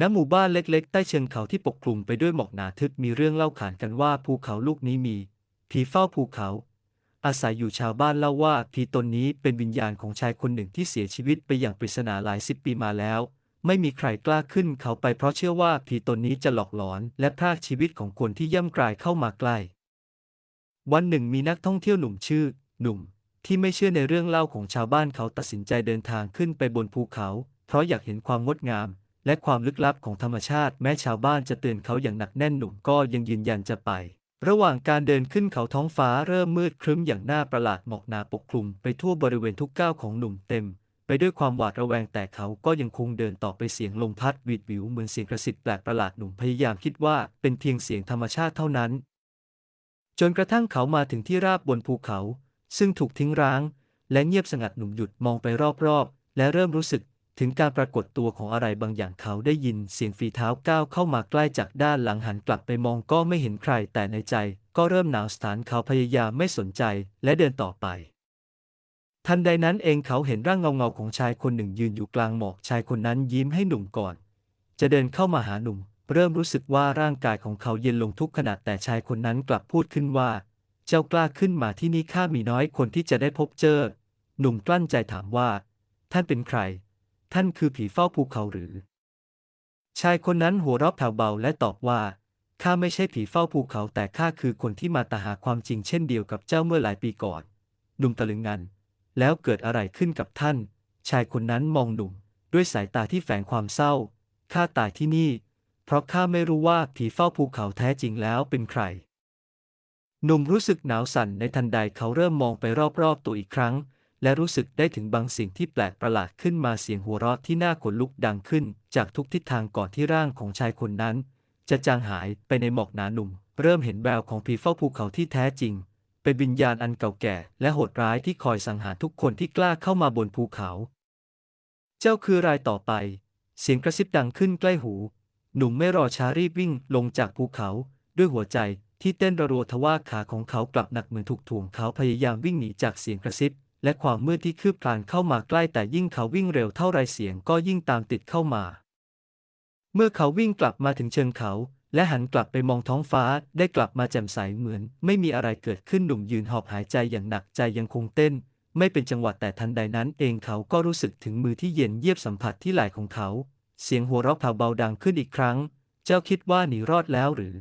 ณหมู่บ้านเล็กๆ ใต้เชิงเขาที่ปกคลุมไปด้วยหมอกหนาทึบมีเรื่องเล่าขานกันว่าภูเขาลูกนี้มีผีเฝ้าภูเขา อาศัยอยู่ชาวบ้านเล่าว่าผีตนนี้เป็นวิญญาณของชายคนหนึ่งที่เสียชีวิตไปอย่างปริศนาหลายสิบปีมาแล้ว ไม่มีใครกล้าขึ้นเขาไปเพราะเชื่อว่าผีตนนี้จะหลอกหลอน และพรากชีวิตของคนที่ย่ำกลายเข้ามาใกล้ วันหนึ่งมีนักท่องเที่ยวหนุ่มชื่อ หนุ่ม ที่ไม่เชื่อในเรื่องเล่าของชาวบ้านเขาตัดสินใจเดินทางขึ้นไปบนภูเขา เพราะอยากเห็นความงดงาม และความลึกลับของธรรมชาติแม้ชาวบ้านจะเตือนเขาอย่างหนักแน่นหนุ่มก็ยังยืนยันจะไป ระหว่างการเดินขึ้นเขาท้องฟ้าเริ่มมืดครึ้มอย่างน่าประหลาดหมอกหนาปกคลุมไปทั่วบริเวณทุกก้าวของหนุ่มเต็ม ไปด้วยความหวาดระแวงแต่เขาก็ยังคงเดินต่อไปเสียงลมพัดหวิดหวิวเหมือนเสียงกระสิบแปลกประหลาดหนุ่มพยายามคิดว่าเป็นเพียงเสียงธรรมชาติเท่านั้น จนกระทั่งเขามาถึงที่ราบบนภูเขา ซึ่งถูกทิ้งร้าง และเงียบสงัดหนุ่มหยุดมองไปรอบๆและเริ่มรู้สึก ถึงการปรากฏตัวของอะไรบางอย่างเขาได้ยินเสียงฝีเท้าก้าวเข้ามาใกล้จากด้านหลังหันกลับไปมองก็ไม่เห็นใครแต่ในใจ ก็เริ่มหนาวสถานเขาพยายามไม่สนใจและเดินต่อไป ทันใดนั้นเองเขาเห็นร่างเงาเงาๆของชายคนหนึ่งยืนอยู่กลางหมอกชายคนนั้นยิ้มให้หนุ่มก่อน จะเดินเข้ามาหาหนุ่ม เริ่มรู้สึกว่าร่างกายของเขาเย็นลงทุกขณะแต่ชายคนนั้นกลับพูดขึ้นว่า เจ้ากล้าขึ้นมาที่นี่ข้ามีน้อยคนที่จะได้พบเจอ หนุ่มกลั้นใจถามว่า ท่านเป็นใคร ท่านคือผีเฝ้าภูเขาหรือ ชายคนนั้นหัวเราะแผ่วเบาและตอบว่า ข้าไม่ใช่ผีเฝ้าภูเขาแต่ข้าคือคนที่มาตาหาความจริงเช่นเดียวกับเจ้าเมื่อหลายปีก่อน หนุ่มตะลึงงัน แล้วเกิดอะไรขึ้นกับท่าน ชายคนนั้นมองหนุ่ม ด้วยสายตาที่แฝงความเศร้า ข้าตายที่นี่ เพราะข้าไม่รู้ว่าผีเฝ้าภูเขาแท้จริงแล้วเป็นใคร หนุ่มรู้สึกหนาวสั่นในทันใดเขาเริ่มมองไปรอบๆตัวอีกครั้ง และรู้สึกได้ถึงบางสิ่งที่แปลกประหลาดขึ้นมาเสียงหัวเราะที่น่าขนลุกดังขึ้น จากทุกทิศทางก่อนที่ร่างของชายคนนั้น จะจางหายไปในหมอกหนาหนุ่ม เริ่มเห็นแววของผีเฝ้าภูเขาที่แท้จริง เป็นวิญญาณอันเก่าแก่และโหดร้ายที่คอยสังหารทุกคนที่กล้าเข้ามาบนภูเขา เจ้าคือรายต่อไป เสียงกระซิบดังขึ้นใกล้หู หนุ่มไม่รอช้ารีบวิ่งลงจากภูเขาด้วยหัวใจที่เต้นระรัวทว่าขาของเขากลับหนักเหมือนถูกถ่วงเขาพยายามวิ่งหนีจากเสียงกระซิบ และความมืดที่คืบคลานเข้ามาใกล้แต่ยิ่งเขาวิ่งเร็วเท่าไรเสียงก็ยิ่งตามติดเข้ามา เมื่อเขาวิ่งกลับมาถึงเชิงเขา และหันกลับไปมองท้องฟ้าได้กลับมาแจ่มใสเหมือน ไม่มีอะไรเกิดขึ้นหนุ่มยืนหอบหายใจอย่างหนักใจยังคงเต้น ไม่เป็นจังหวะแต่ทันใดนั้นเองเขาก็รู้สึกถึงมือที่เย็นเยียบสัมผัสที่ไหล่ของเขา เสียงหัวเราะแผ่วเบาดังขึ้นอีกครั้ง เจ้าคิดว่าหนีรอดแล้วหรือ